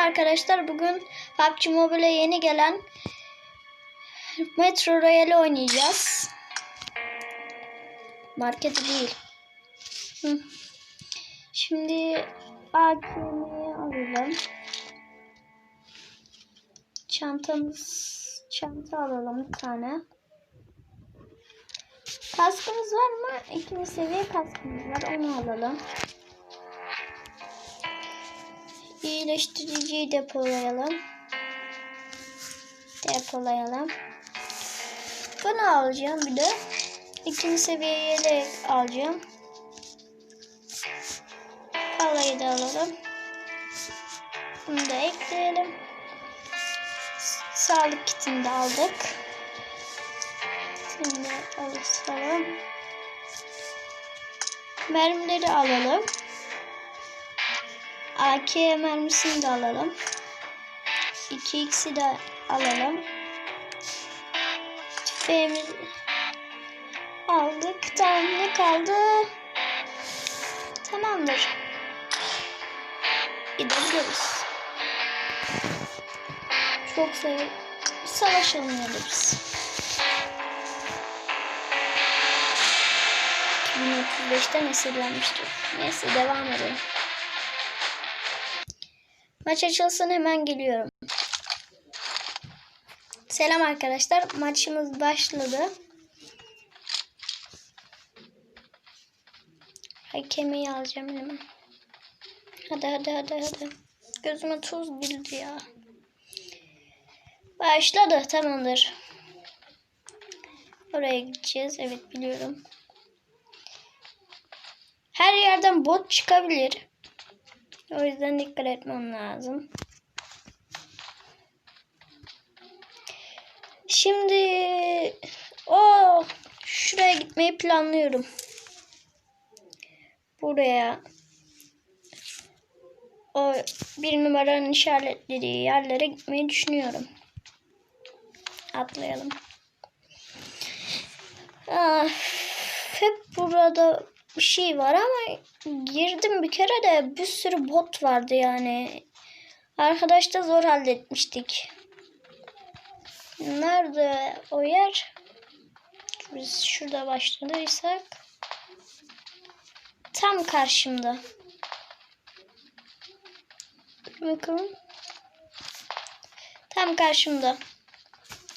arkadaşlar. Bugün PUBG Mobile'e yeni gelen Metro Royale oynayacağız. Marketi değil. Şimdi AKM'yi alalım. Çantamız çanta alalım bir tane. Kaskımız var mı? İkinci seviye kaskımız var. Onu alalım. İyileştiriciyi depolayalım. Depolayalım. Bunu alacağım bir de. İkinci seviye yelek alacağım. Palayı da alalım. Bunu da ekleyelim. Sağlık kitini de aldık. Şimdi alalım. Mermileri alalım. AK mermisini de alalım. 2x'i de alalım. Tüfeğimizi aldık. Tamam ne kaldı? Tamamdır. Gidebiliriz. Çok sayı savaşalım ya da biz. 2035'ten esirlenmiştir. Neyse devam edelim. Maç açılsın hemen geliyorum. Selam arkadaşlar. Maçımız başladı. Hakemi alacağım hemen. Hadi hadi hadi hadi. Gözüme tuz girdi ya. Başladı tamamdır. Oraya gideceğiz. Evet biliyorum. Her yerden bot çıkabilir. O yüzden dikkat etmem lazım. Şimdi o şuraya gitmeyi planlıyorum. Buraya o bir numaranın işaretlediği yerlere gitmeyi düşünüyorum. Atlayalım. Ah, hep burada bir şey var ama girdim bir kere de bir sürü bot vardı yani. Arkadaşta zor halletmiştik. Nerede o yer? Biz şurada başladıysak. Tam karşımda. Bakalım. Tam karşımda.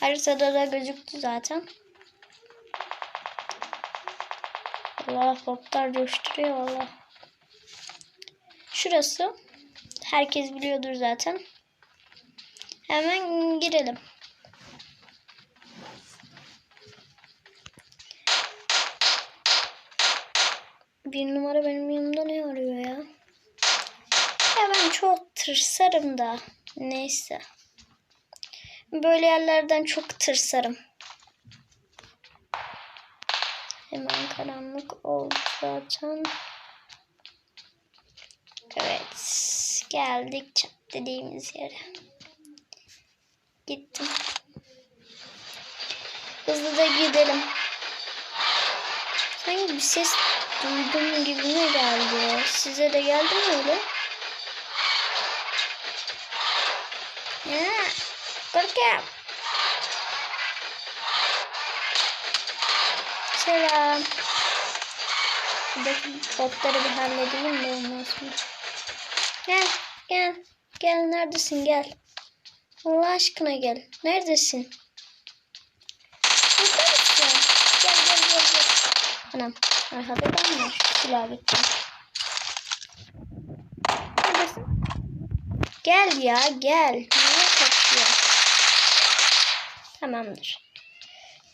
Haritada da gözüktü zaten. Allah botlar coşturuyor valla. Şurası. Herkes biliyordur zaten. Hemen girelim. Bir numara benim yanımda ne arıyor ya? Ya ben çok tırsarım da. Neyse. Böyle yerlerden çok tırsarım. Hemen karanlık oldu zaten. Evet. Geldik çat dediğimiz yere. Gittim. Hızlı da gidelim. Sanki bir ses duydum gibi mi geldi? Size de geldi mi öyle? Ya, korkuyorum. Selam. Buradaki botları bir halledeyim de ondan sonra. Gel, gel. Gel, neredesin? Gel. Allah aşkına gel. Neredesin? Burada? Gel, gel, gel, gel. Anam, arkada ben var. Silah. Neredesin? Gel ya, gel. Niye kaçıyor? Tamamdır.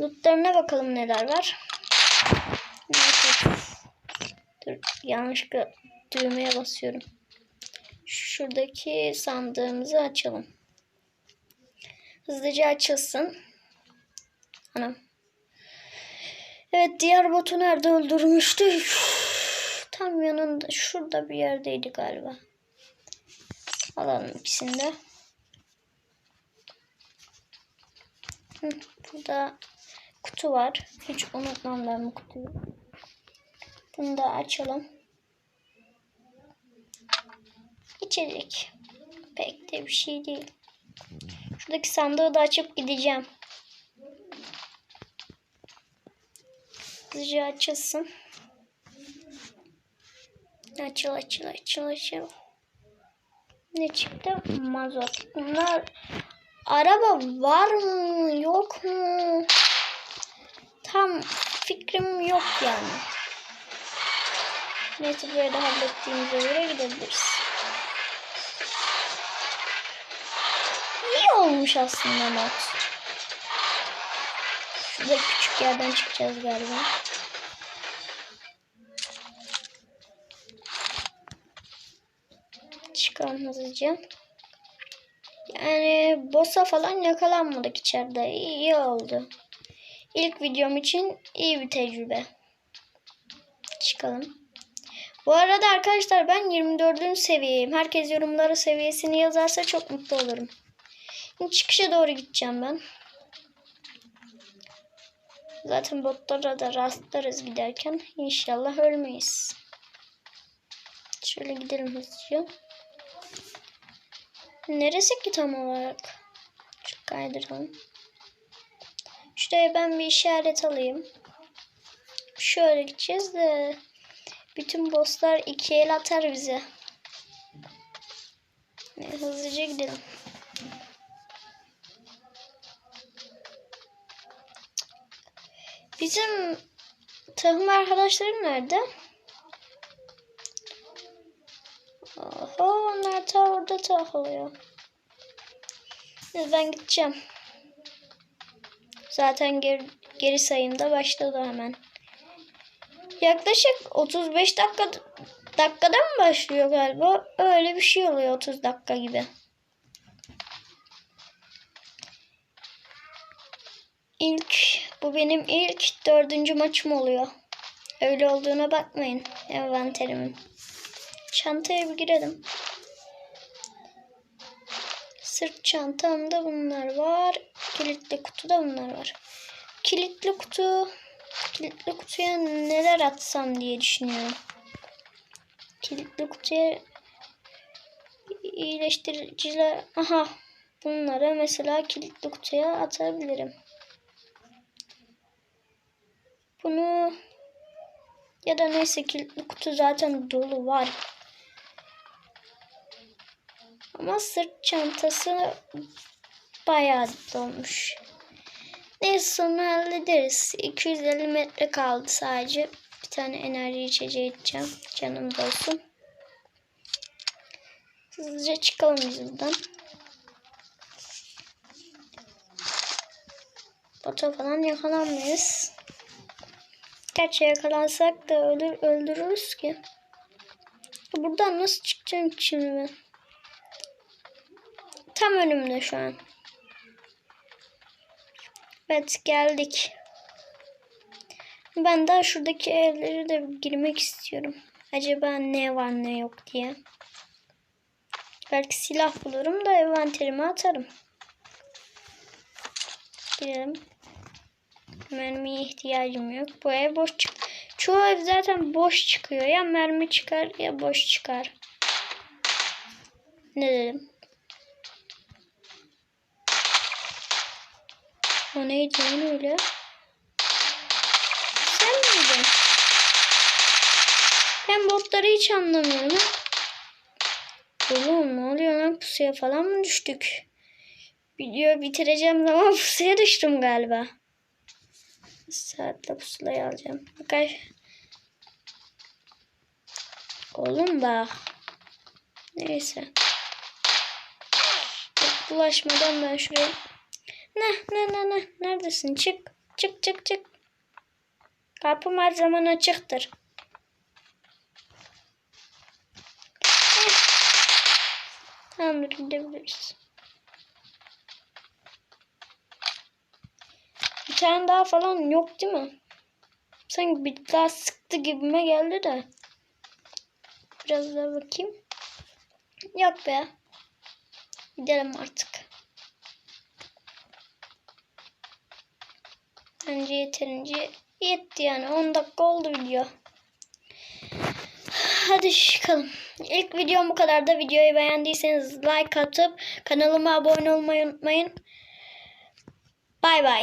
Lootlarına bakalım neler var. Neyse. Dur yanlışlıkla düğmeye basıyorum. Şuradaki sandığımızı açalım. Hızlıca açılsın. Anam. Evet diğer botu nerede öldürmüştük? Tam yanında şurada bir yerdeydi galiba. Alalım ikisini de. Burada kutu var. Hiç unutmam ben bu kutuyu. Bunu da açalım. İçecek. Pek de bir şey değil. Şuradaki sandığı da açıp gideceğim. Hızlıca açılsın. Açıl açıl açıl açıl. Ne çıktı? Mazot. Bunlar araba var mı yok mu? Tam fikrim yok yani. Neyse böyle hallettiğimize göre gidebiliriz. Olmuş aslında mod. Şurada küçük yerden çıkacağız galiba. Çıkalım hızlıca. Yani boss'a falan yakalanmadık içeride. İyi oldu. İlk videom için iyi bir tecrübe. Çıkalım. Bu arada arkadaşlar ben 24. seviyeyim. Herkes yorumlara seviyesini yazarsa çok mutlu olurum. Şimdi çıkışa doğru gideceğim ben. Zaten botlara da rastlarız giderken. İnşallah ölmeyiz. Şöyle gidelim hızlıca. Neresi ki tam olarak? Şu kaydıralım. Şuraya ben bir işaret alayım. Şöyle gideceğiz de bütün bosslar iki el atar bize. Hızlıca gidelim. Bizim takım arkadaşlarım nerede? Oho onlar ta orada takılıyor. Ben gideceğim. Zaten geri, geri sayım da başladı hemen. Yaklaşık 35 dakika dakikada mı başlıyor galiba? Öyle bir şey oluyor 30 dakika gibi. İlk bu benim ilk dördüncü maçım oluyor. Öyle olduğuna bakmayın envanterimin. Çantaya bir girelim. Sırt çantamda bunlar var. Kilitli kutuda bunlar var. Kilitli kutu kilitli kutuya neler atsam diye düşünüyorum. Kilitli kutuya iyileştiriciler aha bunları mesela kilitli kutuya atabilirim. Bunu ya da neyse kilitli kutu zaten dolu var. Ama sırt çantası bayağı dolmuş. Neyse sonra hallederiz. 250 metre kaldı sadece. Bir tane enerji içeceği içeceğim. Canım olsun. Hızlıca çıkalım biz buradan. Bota falan yakalanmayız. Gerçi yakalansak da ölür, öldürürüz ki. Buradan nasıl çıkacağım şimdi? Tam önümde şu an. Evet geldik. Ben daha şuradaki evlere de girmek istiyorum. Acaba ne var ne yok diye. Belki silah bulurum da envanterime atarım. Girelim. Mermiye ihtiyacım yok. Bu ev boş çık. Çoğu ev zaten boş çıkıyor. Ya mermi çıkar ya boş çıkar. Ne dedim? O neydi lan öyle? Sen miydin? Ben botları hiç anlamıyorum. Ha? Oğlum ne oluyor lan pusuya falan mı düştük? Video bitireceğim zaman pusuya düştüm galiba. Saatle pusulayı alacağım. Kaç. Oğlum bak. Neyse. Bulaşmadan ben şuraya ne ne ne ne neredesin çık çık çık çık. Kapım her zaman açıktır. Tamamdır gidebiliriz. Tane daha falan yok değil mi? Sanki bir daha sıktı gibime geldi de. Biraz daha bakayım. Yok be. Gidelim artık. Bence yeterince yetti yani. 10 dakika oldu video. hadi çıkalım. İlk videom bu kadar da videoyu beğendiyseniz like atıp kanalıma abone olmayı unutmayın. Bay bay.